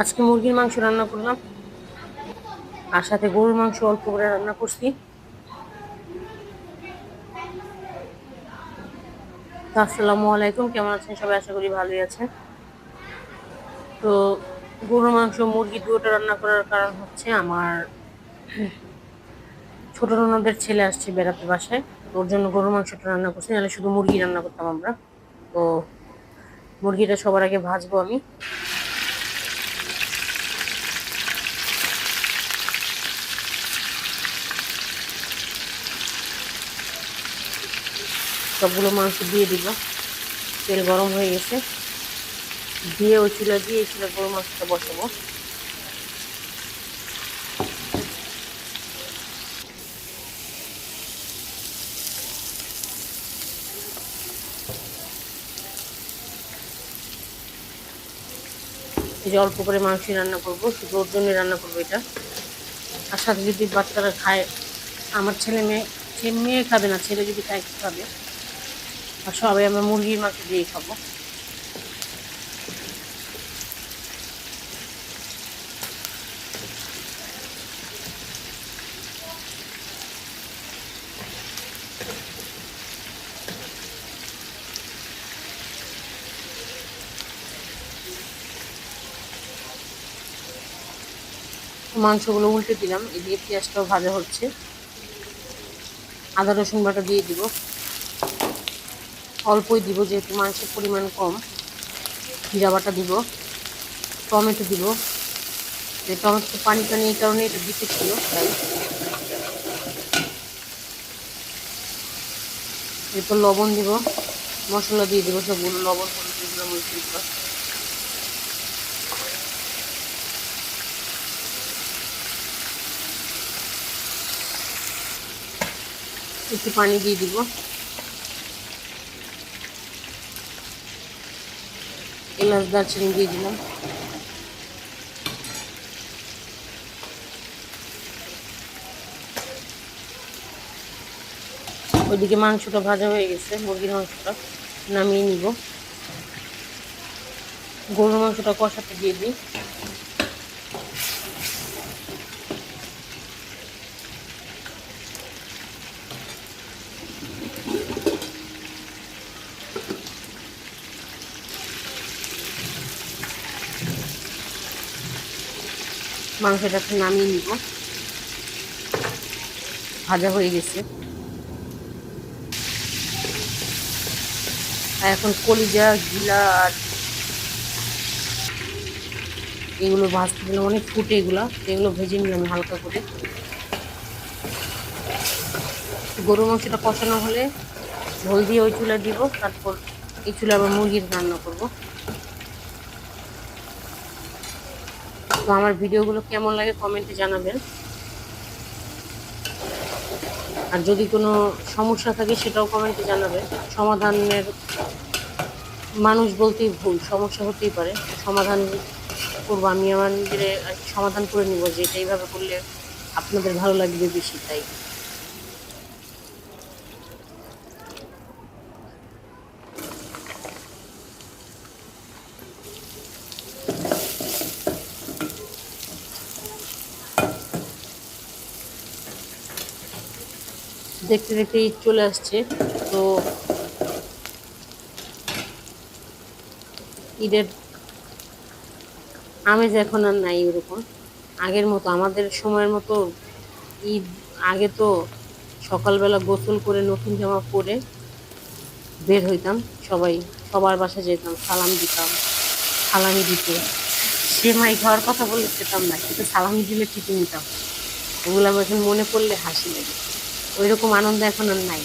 আজকে মুরগির মাংস রান্না করলাম। আর সাথে গরুর মাংস অল্প করে রান্না করছি। আসসালামু আলাইকুম, কেমন আছেন? সবাই আশা করি ভালোই আছেন। তো গরুর মাংস, মুরগি দুটো রান্না করার কারণ হচ্ছে আমার ছোট ননদের ছেলে আসছে বেড়াতে বাসায়। ওর জন্য গরুর মাংসটা রান্না করছি, নাহলে শুধু মুরগি রান্না করতাম আমরা। তো মুরগিটা সবার আগে ভাজবো আমি। সবগুলো মাংস দিয়ে দিব। তেল গরম হয়ে গেছে। দিয়ে ওই চুলা দিয়ে এই চুলা গরম মাংসটা বসাবো। যে অল্প করে মাংস রান্না করব, শুধু ওর জন্যই রান্না করব এটা। আর সাথে যদি বাচ্চারা খায়, আমার ছেলে মেয়ে, সে মেয়ে খাবে না, ছেলে যদি খায় খাবে? আর সবাই আমরা মুরগির মাংস দিয়েই খাব। মাংসগুলো উল্টে দিলাম, এদিকে পেঁয়াজটাও ভাজা হচ্ছে। আদা, রসুন বাটা দিয়ে দিব। অল্পই দিব যেহেতু মাংসের পরিমাণ কম। জিরা বাটা দিব, টমেটো দিব। যে টমেটো পানি টানি এই কারণে এটা দিতে ছিল। তাই এরপর লবণ দিব, মশলা দিয়ে দিব সবগুলো লবণ একটু পানি দিয়ে দিব। এলাচ দারচিনি দিয়ে দিলাম ওইদিকে মাংসটা ভাজা হয়ে গেছে মুরগির মাংসটা নামিয়ে নিব গরুর মাংসটা কষাতে দিয়ে দিই মাংসটা একটু নামিয়ে নিব। ভাজা হয়ে গেছে। আর এখন কলিজা, গিলা আর এগুলো ভাজতে দিলাম অনেক ফুটে এগুলো। এগুলো ভেজে নিলাম হালকা করে। গরু মাংসটা কষানো হলে ঝোল দিয়ে ওই চুলা দিব, তারপর এই চুলা আবার মুরগির রান্না করব। তো আমার ভিডিওগুলো কেমন লাগে কমেন্টে জানাবেন। আর যদি কোনো সমস্যা থাকে সেটাও কমেন্টে জানাবেন। সমাধানের মানুষ বলতেই ভুল, সমস্যা হতেই পারে। সমাধান করব আমি, আমার সমাধান করে নিব যে এটা এইভাবে করলে আপনাদের ভালো লাগবে বেশি, তাই। দেখতে দেখতে ঈদ চলে আসছে। তো ঈদের আমেজ এখন আর নাই ওরকম। আগের মতো, আমাদের সময়ের মতো ঈদ আগে তো সকালবেলা গোসল করে নতুন জামা পরে বের হইতাম, সবাই সবার বাসা যেতাম, সালাম দিতাম, সালামি দিতে। সেমাই খাওয়ার কথা বলে খেতাম না কিন্তু সালামি দিলে ঠিকই নিতাম। ওগুলো আমার এখন মনে পড়লে হাসি লাগে। ওই রকম আনন্দ এখন আর নাই।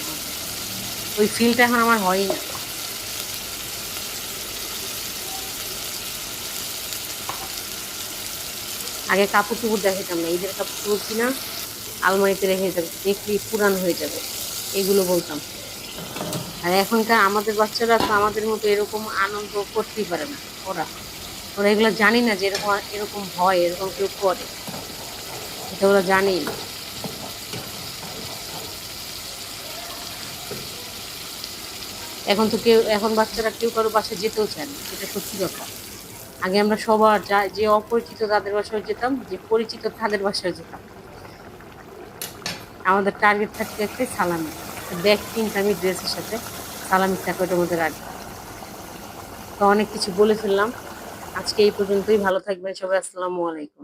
ওই ফিলটা এখন আমার হয়ই না। আগে কাপড় চুপড় দেখাতাম না, ঈদের কাপড় চুপড় কিনা আলমারিতে রেখে যাবে দেখলি পুরান হয়ে যাবে, এগুলো বলতাম। আর এখনকার আমাদের বাচ্চারা তো আমাদের মতো এরকম আনন্দ করতেই পারে না, ওরা। ওরা এগুলো জানি না যে এরকম এরকম হয়, এরকম কেউ করে। এটা ওরা জানেই না। এখন তো কেউ এখন বাচ্চারা কেউ কারও বাসায় যেতেও চায় না এটা সত্যি কথা। আগে আমরা সবার যা যে অপরিচিত তাদের বাসায় যেতাম, যে পরিচিত তাদের বাসায় যেতাম। আমাদের টার্গেট থাকতে একটাই সালামি। ব্যাগ কিনতে আমি ড্রেসের সাথে সালামির ওটার মধ্যে রাখব তো অনেক কিছু বলে ফেললাম। আজকে এই পর্যন্তই, ভালো থাকবেন সবাই, আসসালামু আলাইকুম।